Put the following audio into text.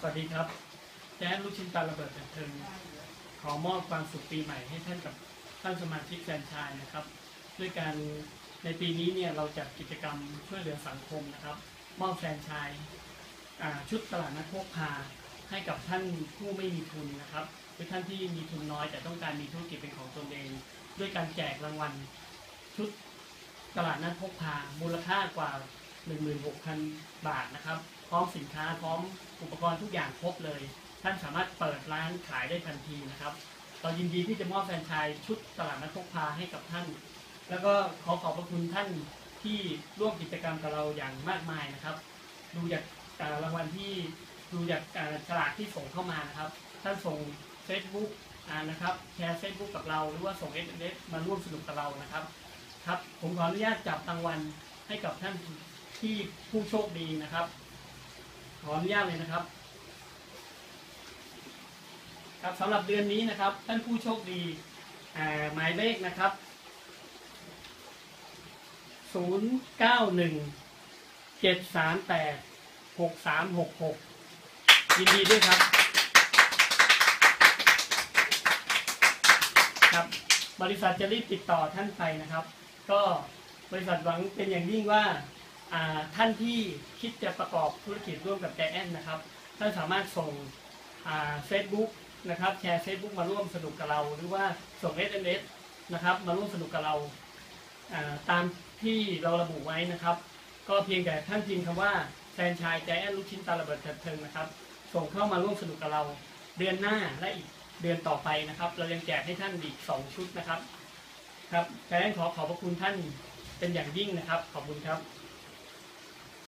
สวัสดีครับแจ๊ลูกชิ้นปลาระเบิดเทิงขอมอบความสุขปีใหม่ให้ท่านกับท่านสมาชิกแฟนชายนะครับ ด้วยการในปีนี้เนี่ยเราจัดกิจกรรมช่วยเหลือสังคมนะครับ มอบแฟนชายชุดตลาดนัดพกพาให้กับท่านผู้ไม่มีทุนนะครับหรือท่านที่มีทุนน้อย แต่ต้องการมีธุรกิจเป็นของตนเอง ด้วยการแจกรางวัลชุดตลาดนัดพกพามูลค่ากว่า 16,000 บาทนะครับ พร้อมสินค้าพร้อมอุปกรณ์ทุกอย่างครบเลย ท่านสามารถเปิดร้านขายได้ทันทีนะครับเรายินดีที่จะมอบแฟรนไชส์ชุดตลาดนัดพกพาให้กับท่าน แล้วก็ขอขอบพระคุณท่านที่ร่วมกิจกรรมกับเราอย่างมากมายนะครับ ดูจากอ่ารางวัลที่ดูจากฉลากที่ส่งเข้ามานะครับ ท่านส่ง Facebook นะครับแชร์ Facebook กับเราหรือว่าส่ง SMS มาร่วมสนุกกับเรานะครับครับ ผมขออนุญาตจับรางวัลให้กับท่านที่ผู้โชคดีนะครับ ขออนุญาตเลยนะครับ ครับสำหรับเดือนนี้นะครับ ท่านผู้โชคดีหมายเลขนะครับศูนย์เก้าหนึ่งเจ็ดสามแปดหกสามหกหกยินดีด้วยครับ ครับ บริษัทจะรีบติดต่อท่านไปนะครับ ก็บริษัทหวังเป็นอย่างยิ่งว่า ท่านที่คิดจะประกอบธุรกิจร่วมกับแจแอนนะครับ ท่านสามารถส่งเฟซบุ๊กนะครับแชร์เฟซบุ๊กมาร่วมสนุกกับเรา หรือว่าส่ง SMS นะครับมาร่วมสนุกกับเราตามที่เราระบุไว้นะครับ ก็เพียงแต่ท่านพิมพ์คำว่าแฟนชายแจแอนลูกชิ้นตาระเบิดเถิดเทิงนะครับ ส่งเข้ามาร่วมสนุกกับเราเดือนหน้าและอีกเดือนต่อไปนะครับ เรายังแจกให้ท่านอีกสองชุดนะครับ ครับแจแอนขอขอบพระคุณท่านเป็นอย่างยิ่งนะครับ ขอบคุณครับ